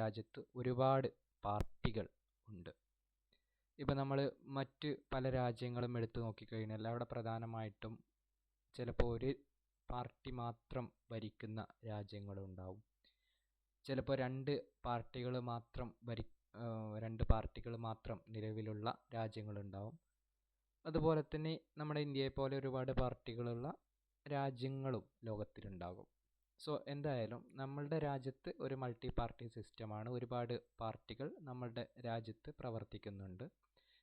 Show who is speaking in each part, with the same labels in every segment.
Speaker 1: രാജ്യത്ത് ഒരുപാട് പാർട്ടികൾ ഉണ്ട്. ഇപ്പം നമ്മൾ മറ്റ് പല രാജ്യങ്ങളും എടുത്തു നോക്കിക്കഴിഞ്ഞാൽ അവിടെ പ്രധാനമായിട്ടും ചിലപ്പോൾ ഒരു പാർട്ടി മാത്രം ഭരിക്കുന്ന രാജ്യങ്ങളും രാജ്യങ്ങളുണ്ടാവും ചിലപ്പോൾ രണ്ട് പാർട്ടികൾ മാത്രം ഭരി രണ്ട് പാർട്ടികൾ മാത്രം നിലവിലുള്ള രാജ്യങ്ങളുണ്ടാവും അതുപോലെ തന്നെ നമ്മുടെ ഇന്ത്യയെ പോലെ ഒരുപാട് പാർട്ടികളുള്ള രാജ്യങ്ങളും ലോകത്തിലുണ്ടാകും. സോ എന്തായാലും നമ്മളുടെ രാജ്യത്ത് ഒരു മൾട്ടി പാർട്ടി സിസ്റ്റമാണ് ഒരുപാട് പാർട്ടികൾ നമ്മളുടെ രാജ്യത്ത് പ്രവർത്തിക്കുന്നുണ്ട്.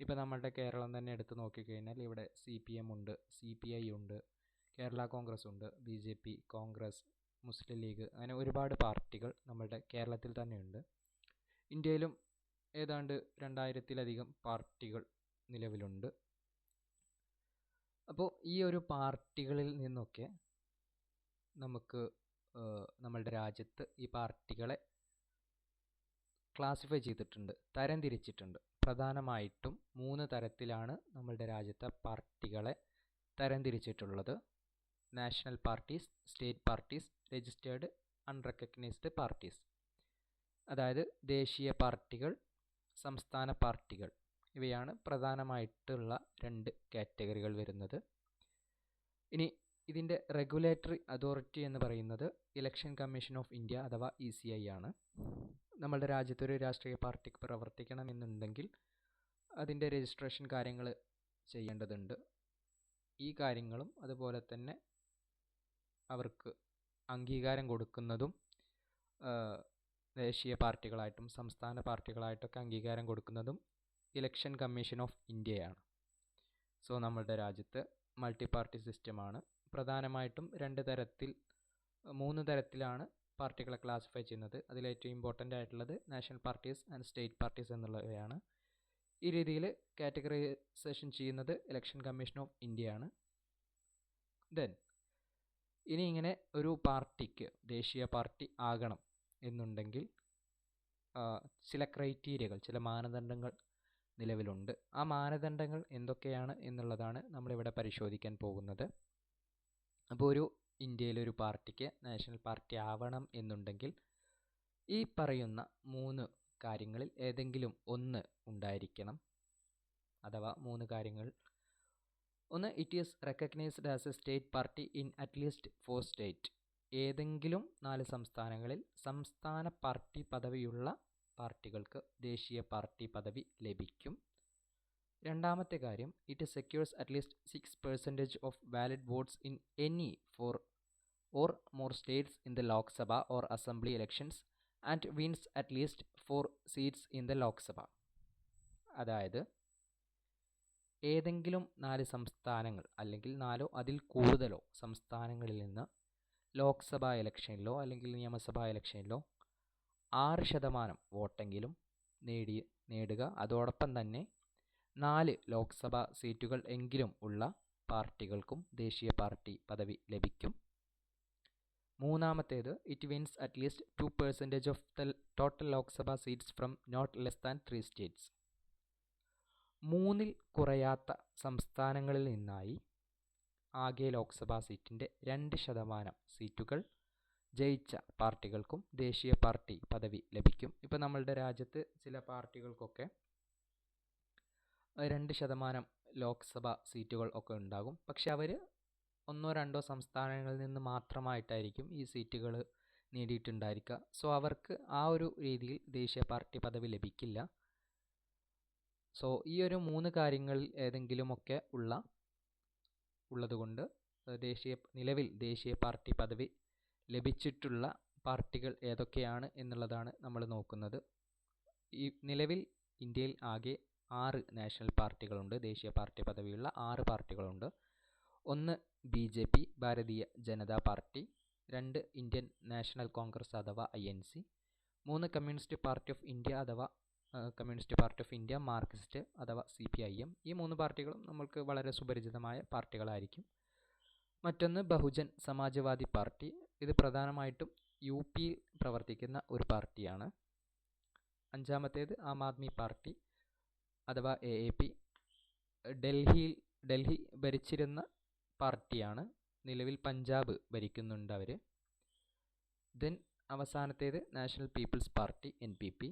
Speaker 1: ഇപ്പോൾ നമ്മളുടെ കേരളം തന്നെ എടുത്ത് നോക്കിക്കഴിഞ്ഞാൽ ഇവിടെ സി പി എം ഉണ്ട് സി പി ഐ ഉണ്ട് കേരള കോൺഗ്രസ് ഉണ്ട് B J P Congress Muslim League അങ്ങനെ ഒരുപാട് പാർട്ടികൾ നമ്മളുടെ കേരളത്തിൽ തന്നെയുണ്ട് ഇന്ത്യയിലും ഏതാണ്ട് രണ്ടായിരത്തിലധികം പാർട്ടികൾ നിലവിലുണ്ട്. അപ്പോൾ ഈ ഒരു പാർട്ടികളിൽ നിന്നൊക്കെ നമുക്ക് നമ്മളുടെ രാജ്യത്ത് ഈ പാർട്ടികളെ ക്ലാസിഫൈ ചെയ്തിട്ടുണ്ട് തരംതിരിച്ചിട്ടുണ്ട് പ്രധാനമായിട്ടും മൂന്ന് തരത്തിലാണ് നമ്മളുടെ രാജ്യത്തെ പാർട്ടികളെ തരംതിരിച്ചിട്ടുള്ളത് national parties state parties registered unrecognised parties അതായത് ദേശീയ പാർട്ടികൾ സംസ്ഥാന പാർട്ടികൾ. ഇവയാണ് പ്രധാനമായിട്ടുള്ള രണ്ട് കാറ്റഗറികൾ വരുന്നത്. ഇനി ഇതിന്റെ റെഗുലേറ്ററി അതോറിറ്റി എന്ന് പറയുന്നത് ഇലക്ഷൻ കമ്മീഷൻ ഓഫ് ഇന്ത്യ അഥവാ ഇ സി ഐ ആണ്. നമ്മളുടെ രാജ്യത്തൊരു രാഷ്ട്രീയ പാർട്ടിക്ക് പ്രവർത്തിക്കണമെന്നുണ്ടെങ്കിൽ അതിന്റെ രജിസ്ട്രേഷൻ കാര്യങ്ങൾ ചെയ്യേണ്ടതുണ്ട്. ഈ കാര്യങ്ങളും അതുപോലെ തന്നെ അവർക്ക് അംഗീകാരം കൊടുക്കുന്നതും ദേശീയ പാർട്ടികളായിട്ടും സംസ്ഥാന പാർട്ടികളായിട്ടൊക്കെ അംഗീകാരം കൊടുക്കുന്നതും ഇലക്ഷൻ കമ്മീഷൻ ഓഫ് ഇന്ത്യയാണ് സോ നമ്മളുടെ രാജ്യത്ത് മൾട്ടി പാർട്ടി സിസ്റ്റമാണ് പ്രധാനമായിട്ടും രണ്ട് തരത്തിൽ മൂന്ന് തരത്തിലാണ് പാർട്ടികളെ ക്ലാസിഫൈ ചെയ്യുന്നത്. അതിലേറ്റവും ഇമ്പോർട്ടന്റ് ആയിട്ടുള്ളത് national parties and state parties എന്നുള്ളവയാണ്. ഈ രീതിയിൽ കാറ്റഗറൈസേഷൻ ചെയ്യുന്നത് ഇലക്ഷൻ കമ്മീഷൻ ഓഫ് ഇന്ത്യ ആണ്. ദെൻ ഇനി ഇങ്ങനെ ഒരു പാർട്ടിക്ക് ദേശീയ പാർട്ടി ആകണം എന്നുണ്ടെങ്കിൽ ചില ക്രൈറ്റീരിയകൾ ചില മാനദണ്ഡങ്ങൾ നിലവിലുണ്ട്. ആ മാനദണ്ഡങ്ങൾ എന്തൊക്കെയാണ് എന്നുള്ളതാണ് നമ്മളിവിടെ പരിശോധിക്കാൻ പോകുന്നത്. അപ്പോൾ ഒരു ഇന്ത്യയിലെ ഒരു പാർട്ടിക്ക് നാഷണൽ പാർട്ടി ആവണം എന്നുണ്ടെങ്കിൽ ഈ പറയുന്ന മൂന്ന് കാര്യങ്ങളിൽ ഏതെങ്കിലും ഒന്ന് ഉണ്ടായിരിക്കണം. അഥവാ മൂന്ന് കാര്യങ്ങൾ. ഒന്ന് it is recognised as a state party in at least four state ഏതെങ്കിലും നാല് സംസ്ഥാനങ്ങളിൽ സംസ്ഥാന പാർട്ടി പദവിയുള്ള പാർട്ടികൾക്ക് ദേശീയ പാർട്ടി പദവി ലഭിക്കും. രണ്ടാമത്തെ കാര്യം it secures at least six percentage of valid votes in any four or more states in the Lok Sabha or assembly elections and wins at least four seats in the Lok Sabha അതായത് ഏതെങ്കിലും നാല് സംസ്ഥാനങ്ങൾ അല്ലെങ്കിൽ നാലോ അതിൽ കൂടുതലോ സംസ്ഥാനങ്ങളിൽ നിന്ന് ലോക്സഭാ ഇലക്ഷനിലോ അല്ലെങ്കിൽ നിയമസഭാ ഇലക്ഷനിലോ ആറ് ശതമാനം വോട്ടെങ്കിലും നേടി നേടുക. അതോടൊപ്പം തന്നെ നാല് ലോക്സഭാ സീറ്റുകൾ എങ്കിലും ഉള്ള പാർട്ടികൾക്കും ദേശീയ പാർട്ടി പദവി ലഭിക്കും. മൂന്നാമത്തേത് it wins at least two percentage of the total Lok Sabha seats from not less than three states മൂന്നിൽ കുറയാത്ത സംസ്ഥാനങ്ങളിൽ നിന്നായി ആകെ ലോക്സഭാ സീറ്റിന്റെ രണ്ട് ശതമാനം സീറ്റുകൾ ജയിച്ച പാർട്ടികൾക്കും ദേശീയ പാർട്ടി പദവി ലഭിക്കും. ഇപ്പോൾ നമ്മളുടെ രാജ്യത്ത് ചില പാർട്ടികൾക്കൊക്കെ രണ്ട് ശതമാനം ലോക്സഭ സീറ്റുകൾ ഒക്കെ ഉണ്ടാകും. പക്ഷെ അവർ ഒന്നോ രണ്ടോ സംസ്ഥാനങ്ങളിൽ നിന്ന് മാത്രമായിട്ടായിരിക്കും ഈ സീറ്റുകൾ നേടിയിട്ടുണ്ടായിരിക്കുക. സോ അവർക്ക് ആ ഒരു രീതിയിൽ ദേശീയ പാർട്ടി പദവി ലഭിക്കില്ല. സോ ഈ ഒരു മൂന്ന് കാര്യങ്ങളിൽ ഏതെങ്കിലുമൊക്കെ ഉള്ള ഉള്ളതുകൊണ്ട് ദേശീയ നിലവിൽ ദേശീയ പാർട്ടി പദവി ലഭിച്ചിട്ടുള്ള പാർട്ടികൾ ഏതൊക്കെയാണ് എന്നുള്ളതാണ് നമ്മൾ നോക്കുന്നത്. ഈ നിലവിൽ ഇന്ത്യയിൽ ആകെ ആറ് നാഷണൽ പാർട്ടികളുണ്ട് ദേശീയ പാർട്ടി പദവിയുള്ള ആറ് പാർട്ടികളുണ്ട്. ഒന്ന് B J P Bharatiya Janata party രണ്ട് ഇന്ത്യൻ നാഷണൽ കോൺഗ്രസ് അഥവാ ഐ എൻ സി മൂന്ന് കമ്മ്യൂണിസ്റ്റ് പാർട്ടി ഓഫ് ഇന്ത്യ അഥവാ communist party of India Marxist അഥവാ സി പി ഐ എം. ഈ മൂന്ന് പാർട്ടികളും നമ്മൾക്ക് വളരെ സുപരിചിതമായ പാർട്ടികളായിരിക്കും. മറ്റൊന്ന് ബഹുജൻ സമാജ്വാദി പാർട്ടി. ഇത് പ്രധാനമായിട്ടും യു പിയിൽ പ്രവർത്തിക്കുന്ന ഒരു പാർട്ടിയാണ്. അഞ്ചാമത്തേത് ആം ആദ്മി പാർട്ടി. അഥവാ എ എ പി ഡൽഹിയിൽ ഡൽഹി ഭരിച്ചിരുന്ന പാർട്ടിയാണ്. നിലവിൽ പഞ്ചാബ് ഭരിക്കുന്നുണ്ട് അവർ ദെൻ അവസാനത്തേത് National People's Party N P P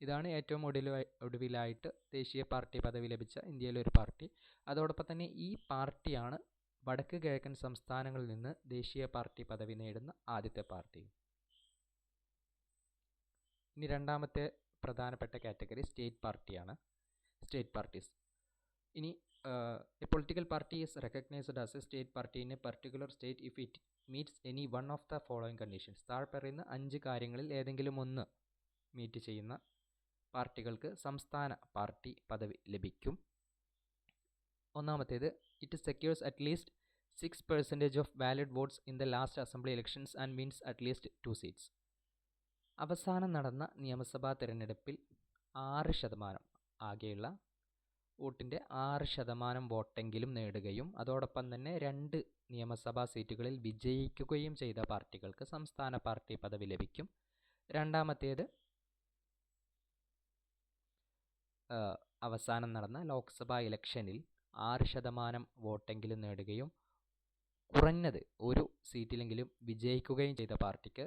Speaker 1: ഇതാണ് ഏറ്റവും ഒടുവിലായി ഒടുവിലായിട്ട് ദേശീയ പാർട്ടി പദവി ലഭിച്ച ഇന്ത്യയിലെ ഒരു പാർട്ടി. അതോടൊപ്പം തന്നെ ഈ പാർട്ടിയാണ് വടക്ക് കിഴക്കൻ സംസ്ഥാനങ്ങളിൽ നിന്ന് ദേശീയ പാർട്ടി പദവി നേടുന്ന ആദ്യത്തെ പാർട്ടി. ഇനി രണ്ടാമത്തെ പ്രധാനപ്പെട്ട കാറ്റഗറി സ്റ്റേറ്റ് പാർട്ടിയാണ്. സ്റ്റേറ്റ് പാർട്ടീസ് ഇനി a political party is recognised as a state party in a particular state if it meets any one of the following conditions താഴെ പറയുന്ന അഞ്ച് കാര്യങ്ങളിൽ ഏതെങ്കിലും ഒന്ന് മീറ്റ് ചെയ്യുന്ന പാർട്ടികൾക്ക് സംസ്ഥാന പാർട്ടി പദവി ലഭിക്കും. ഒന്നാമത്തേത് it secures at least six percentage of valid votes in the last assembly elections and means at least two seats അവസാനം നടന്ന നിയമസഭാ തിരഞ്ഞെടുപ്പിൽ ആറ് ശതമാനം ആകെയുള്ള വോട്ടിന്റെ ആറ് ശതമാനം വോട്ടെങ്കിലും നേടുകയും അതോടൊപ്പം തന്നെ രണ്ട് നിയമസഭാ സീറ്റുകളിൽ വിജയിക്കുകയും ചെയ്ത പാർട്ടികൾക്ക് സംസ്ഥാന പാർട്ടി പദവി ലഭിക്കും. രണ്ടാമത്തേത് അവസാനം നടന്ന ലോക്സഭാ ഇലക്ഷനിൽ ആറ് ശതമാനം വോട്ടെങ്കിലും നേടുകയും കുറഞ്ഞത് ഒരു സീറ്റിലെങ്കിലും വിജയിക്കുകയും ചെയ്ത പാർട്ടിക്ക്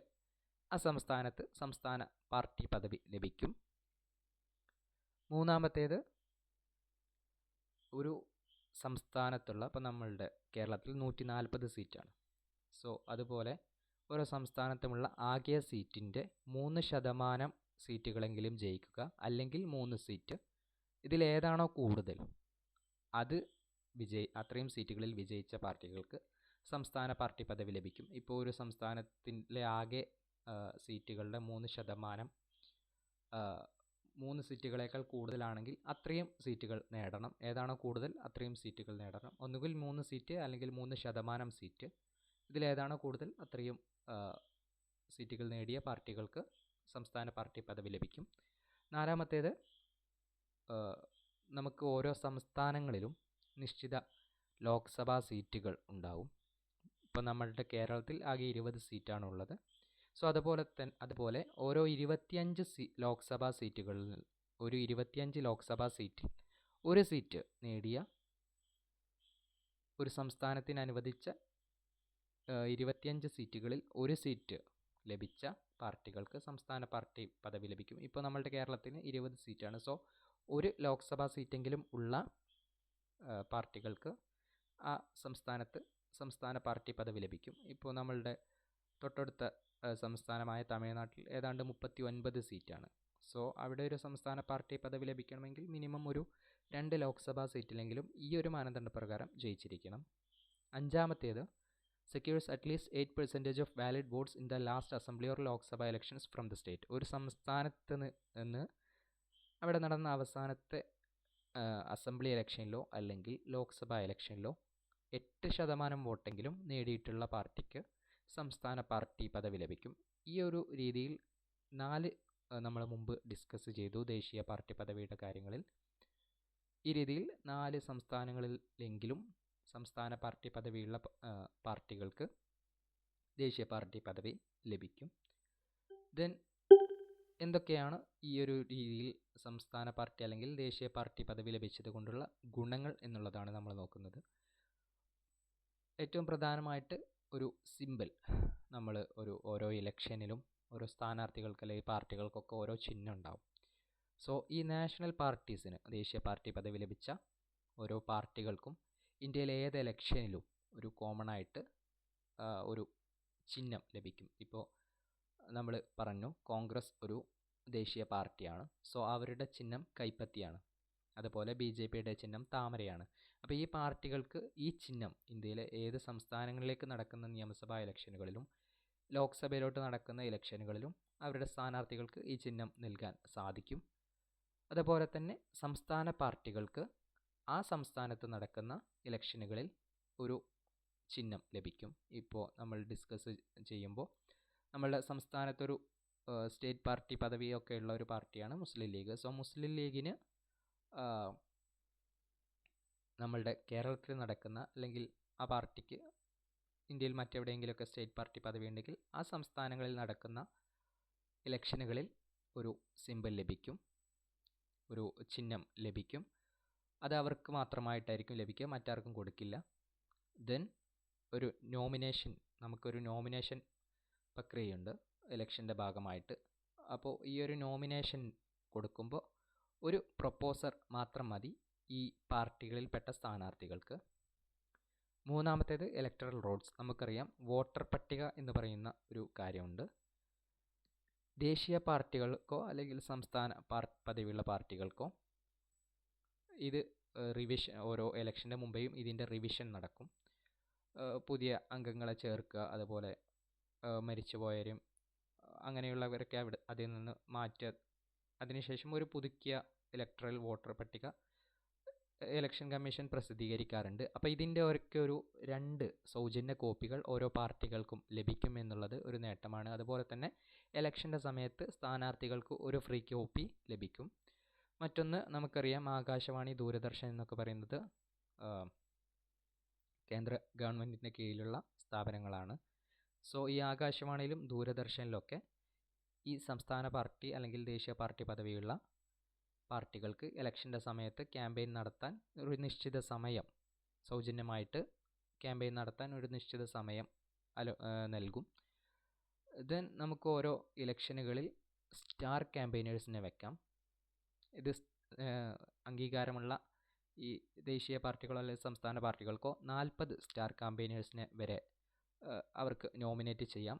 Speaker 1: ആ സംസ്ഥാനത്ത് സംസ്ഥാന പാർട്ടി പദവി ലഭിക്കും. മൂന്നാമത്തേത് ഒരു സംസ്ഥാനത്തുള്ള ഇപ്പം നമ്മളുടെ കേരളത്തിൽ നൂറ്റി നാൽപ്പത് സീറ്റാണ്. സോ അതുപോലെ ഓരോ സംസ്ഥാനത്തുമുള്ള ആകെ സീറ്റിന്റെ മൂന്ന് ശതമാനം സീറ്റുകളെങ്കിലും ജയിക്കുക അല്ലെങ്കിൽ മൂന്ന് സീറ്റ് ഇതിലേതാണോ കൂടുതൽ അത് വിജയ് അത്രയും സീറ്റുകളിൽ വിജയിച്ച പാർട്ടികൾക്ക് സംസ്ഥാന പാർട്ടി പദവി ലഭിക്കും. ഇപ്പോൾ ഒരു സംസ്ഥാനത്തിലെ ആകെ സീറ്റുകളുടെ മൂന്ന് ശതമാനം മൂന്ന് സീറ്റുകളേക്കാൾ കൂടുതലാണെങ്കിൽ അത്രയും സീറ്റുകൾ നേടണം. ഏതാണോ കൂടുതൽ അത്രയും സീറ്റുകൾ നേടണം. ഒന്നുകിൽ മൂന്ന് സീറ്റ് അല്ലെങ്കിൽ മൂന്ന് ശതമാനം സീറ്റ്. ഇതിലേതാണോ കൂടുതൽ അത്രയും സീറ്റുകൾ നേടിയ പാർട്ടികൾക്ക് സംസ്ഥാന പാർട്ടി പദവി ലഭിക്കും. നാലാമത്തേത് നമുക്ക് ഓരോ സംസ്ഥാനങ്ങളിലും നിശ്ചിത ലോക്സഭാ സീറ്റുകൾ ഉണ്ടാവും. ഇപ്പോൾ നമ്മളുടെ കേരളത്തിൽ ആകെ ഇരുപത് സീറ്റാണ് ഉള്ളത് സോ അതുപോലെ തന്നെ അതുപോലെ ഓരോ ഇരുപത്തിയഞ്ച് സി ലോക്സഭാ സീറ്റുകളിൽ ഒരു ഇരുപത്തിയഞ്ച് ലോക്സഭാ സീറ്റിൽ ഒരു സീറ്റ് നേടിയ ഒരു സംസ്ഥാനത്തിന് അനുവദിച്ച ഇരുപത്തിയഞ്ച് സീറ്റുകളിൽ ഒരു സീറ്റ് ലഭിച്ച പാർട്ടികൾക്ക് സംസ്ഥാന പാർട്ടി പദവി ലഭിക്കും. ഇപ്പോൾ നമ്മളുടെ കേരളത്തിന് ഇരുപത് സീറ്റാണ്. സോ ഒരു ലോക്സഭാ സീറ്റെങ്കിലും ഉള്ള പാർട്ടികൾക്ക് ആ സംസ്ഥാനത്ത് സംസ്ഥാന പാർട്ടി പദവി ലഭിക്കും. ഇപ്പോൾ നമ്മളുടെ തൊട്ടടുത്ത സംസ്ഥാനമായ തമിഴ്നാട്ടിൽ ഏതാണ്ട് മുപ്പത്തി ഒൻപത് സീറ്റാണ്. സോ അവിടെ ഒരു സംസ്ഥാന പാർട്ടി പദവി ലഭിക്കണമെങ്കിൽ മിനിമം ഒരു രണ്ട് ലോക്സഭാ സീറ്റിലെങ്കിലും ഈ ഒരു മാനദണ്ഡ പ്രകാരം ജയിച്ചിരിക്കണം. അഞ്ചാമത്തേത് secures at least eight percentage of valid votes in the last assembly or Lok Sabha elections from the state ഒരു സംസ്ഥാനത്ത് നിന്ന് അവിടെ നടന്ന അവസാനത്തെ അസംബ്ലി ഇലക്ഷനിലോ അല്ലെങ്കിൽ ലോക്സഭാ ഇലക്ഷനിലോ എട്ട് ശതമാനം വോട്ടെങ്കിലും നേടിയിട്ടുള്ള പാർട്ടിക്ക് സംസ്ഥാന പാർട്ടി പദവി ലഭിക്കും. ഈ ഒരു രീതിയിൽ നാല് നമ്മൾ മുമ്പ് ഡിസ്കസ് ചെയ്തു ദേശീയ പാർട്ടി പദവിയുടെ കാര്യങ്ങളിൽ. ഈ രീതിയിൽ നാല് സംസ്ഥാനങ്ങളിലെങ്കിലും സംസ്ഥാന പാർട്ടി പദവിയുള്ള പാർട്ടികൾക്ക് ദേശീയ പാർട്ടി പദവി ലഭിക്കും. ദെൻ എന്തൊക്കെയാണ് ഈ ഒരു രീതിയിൽ സംസ്ഥാന പാർട്ടി അല്ലെങ്കിൽ ദേശീയ പാർട്ടി പദവി ലഭിച്ചത് കൊണ്ടുള്ള ഗുണങ്ങൾ എന്നുള്ളതാണ് നമ്മൾ നോക്കുന്നത്. ഏറ്റവും പ്രധാനമായിട്ട് ഒരു സിമ്പിൾ. നമ്മൾ ഒരു ഓരോ ഇലക്ഷനിലും ഓരോ സ്ഥാനാർത്ഥികൾക്ക് അല്ലെങ്കിൽ പാർട്ടികൾക്കൊക്കെ ഓരോ ചിഹ്നം ഉണ്ടാവും. സോ ഈ നാഷണൽ പാർട്ടീസിന് ദേശീയ പാർട്ടി പദവി ലഭിച്ച ഓരോ പാർട്ടികൾക്കും ഇന്ത്യയിലെ ഏത് ഇലക്ഷനിലും ഒരു കോമൺ ആയിട്ട് ഒരു ചിഹ്നം ലഭിക്കും. ഇപ്പോൾ നമ്മൾ പറഞ്ഞു കോൺഗ്രസ് ഒരു ദേശീയ പാർട്ടിയാണ്. സോ അവരുടെ ചിഹ്നം കൈപ്പത്തിയാണ്. അതുപോലെ ബി ജെ പിയുടെ ചിഹ്നം താമരയാണ്. അപ്പോൾ ഈ പാർട്ടികൾക്ക് ഈ ചിഹ്നം ഇന്ത്യയിലെ ഏത് സംസ്ഥാനങ്ങളിലേക്ക് നടക്കുന്ന നിയമസഭാ ഇലക്ഷനുകളിലും ലോക്സഭയിലോട്ട് നടക്കുന്ന ഇലക്ഷനുകളിലും അവരുടെ സ്ഥാനാർത്ഥികൾക്ക് ഈ ചിഹ്നം നൽകാൻ സാധിക്കും. അതുപോലെ തന്നെ സംസ്ഥാന പാർട്ടികൾക്ക് ആ സംസ്ഥാനത്ത് നടക്കുന്ന ഇലക്ഷനുകളിൽ ഒരു ചിഹ്നം ലഭിക്കും. ഇപ്പോൾ നമ്മൾ ഡിസ്കസ് ചെയ്യുമ്പോൾ നമ്മളുടെ സംസ്ഥാനത്തൊരു സ്റ്റേറ്റ് പാർട്ടി പദവിയൊക്കെ ഉള്ള ഒരു പാർട്ടിയാണ് മുസ്ലിം ലീഗ്. സോ മുസ്ലിം ലീഗിന് നമ്മളുടെ കേരളത്തിൽ നടക്കുന്ന അല്ലെങ്കിൽ ആ പാർട്ടിക്ക് ഇന്ത്യയിൽ മറ്റെവിടെയെങ്കിലുമൊക്കെ സ്റ്റേറ്റ് പാർട്ടി പദവി ഉണ്ടെങ്കിൽ ആ സംസ്ഥാനങ്ങളിൽ നടക്കുന്ന ഇലക്ഷനുകളിൽ ഒരു സിമ്പിൾ ലഭിക്കും ഒരു ചിഹ്നം ലഭിക്കും. അത് അവർക്ക് മാത്രമായിട്ടായിരിക്കും ലഭിക്കുക മറ്റാർക്കും കൊടുക്കില്ല. ദെൻ ഒരു നോമിനേഷൻ നമുക്കൊരു നോമിനേഷൻ പ്രക്രിയയുണ്ട് ഇലക്ഷന്റെ ഭാഗമായിട്ട്. അപ്പോൾ ഈ ഒരു നോമിനേഷൻ കൊടുക്കുമ്പോൾ ഒരു പ്രൊപ്പോസർ മാത്രം മതി. ഈ പാർട്ടികളിൽപ്പെട്ട സ്ഥാനാർത്ഥികൾക്ക്. മൂന്നാമത്തേത് ഇലക്ടറൽ റോൾസ് നമുക്കറിയാം വോട്ടർ പട്ടിക എന്ന് പറയുന്ന ഒരു കാര്യമുണ്ട്. ദേശീയ പാർട്ടികൾക്കോ അല്ലെങ്കിൽ സംസ്ഥാന പാർ പദവിയുള്ള പാർട്ടികൾക്കോ ഇത് റിവിഷൻ ഓരോ ഇലക്ഷന്റെ മുമ്പേയും ഇതിന്റെ റിവിഷൻ നടക്കും. പുതിയ അംഗങ്ങളെ ചേർക്കുക അതുപോലെ മരിച്ചുപോയവരും അങ്ങനെയുള്ളവരൊക്കെ അവിടെ അതിൽ നിന്ന് മാറ്റുക അതിനുശേഷം ഒരു പുതുക്കിയ ഇലക്ട്രൽ വോട്ടർ പട്ടിക ഇലക്ഷൻ കമ്മീഷൻ പ്രസിദ്ധീകരിക്കാറുണ്ട്. അപ്പോൾ ഇതിന്റെ ഒക്കെ ഒരു രണ്ട് സൗജന്യ കോപ്പികൾ ഓരോ പാർട്ടികൾക്കും ലഭിക്കും എന്നുള്ളത് ഒരു നേട്ടമാണ്. അതുപോലെ തന്നെ ഇലക്ഷന്റെ സമയത്ത് സ്ഥാനാർത്ഥികൾക്ക് ഒരു ഫ്രീ കോപ്പി ലഭിക്കും. മറ്റൊന്ന് നമുക്കറിയാം ആകാശവാണി ദൂരദർശൻ എന്നൊക്കെ പറയുന്നത് കേന്ദ്ര ഗവൺമെന്റിന്റെ കീഴിലുള്ള സ്ഥാപനങ്ങളാണ്. സോ ഈ ആകാശവാണിയിലും ദൂരദർശനിലൊക്കെ ഈ സംസ്ഥാന പാർട്ടി അല്ലെങ്കിൽ ദേശീയ പാർട്ടി പദവിയുള്ള പാർട്ടികൾക്ക് ഇലക്ഷന്റെ സമയത്ത് ക്യാമ്പയിൻ നടത്താൻ ഒരു നിശ്ചിത സമയം സൗജന്യമായിട്ട് ക്യാമ്പയിൻ നടത്താൻ ഒരു നിശ്ചിത സമയം അലോ നൽകും. ദെൻ നമുക്ക് ഓരോ ഇലക്ഷനുകളിൽ സ്റ്റാർ ക്യാമ്പയിനേഴ്സിനെ വെക്കാം. ഇത് അംഗീകാരമുള്ള ഈ ദേശീയ പാർട്ടികളോ അല്ലെങ്കിൽ സംസ്ഥാന പാർട്ടികൾക്കോ നാൽപ്പത് സ്റ്റാർ ക്യാമ്പയിനേഴ്സിനെ വരെ അവർക്ക് നോമിനേറ്റ് ചെയ്യാം.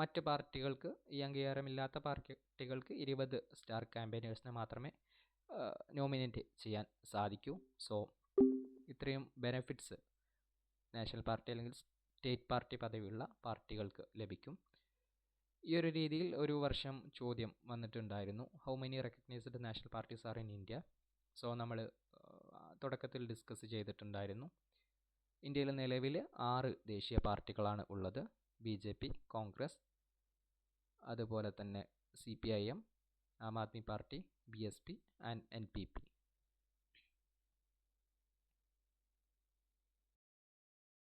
Speaker 1: മറ്റ് പാർട്ടികൾക്ക് ഈ അംഗീകാരമില്ലാത്ത പാർട്ടികൾക്ക് ഇരുപത് സ്റ്റാർ ക്യാമ്പയിനേഴ്സിനെ മാത്രമേ നോമിനേറ്റ് ചെയ്യാൻ സാധിക്കൂ. സോ ഇത്രയും ബെനഫിറ്റ്സ് നാഷണൽ പാർട്ടി അല്ലെങ്കിൽ സ്റ്റേറ്റ് പാർട്ടി പദവിയുള്ള പാർട്ടികൾക്ക് ലഭിക്കും. ഈ ഒരു രീതിയിൽ ഒരു വർഷം ചോദ്യം വന്നിട്ടുണ്ടായിരുന്നു. How many recognised national parties are in India so നമ്മൾ തുടക്കത്തിൽ ഡിസ്കസ് ചെയ്തിട്ടുണ്ടായിരുന്നു. ഇന്ത്യയിൽ നിലവിൽ ആറ് ദേശീയ പാർട്ടികളാണ് ഉള്ളത്. ബി ജെ പി കോൺഗ്രസ് അതുപോലെ തന്നെ C P I M Aam Aadmi party B S P and N P P.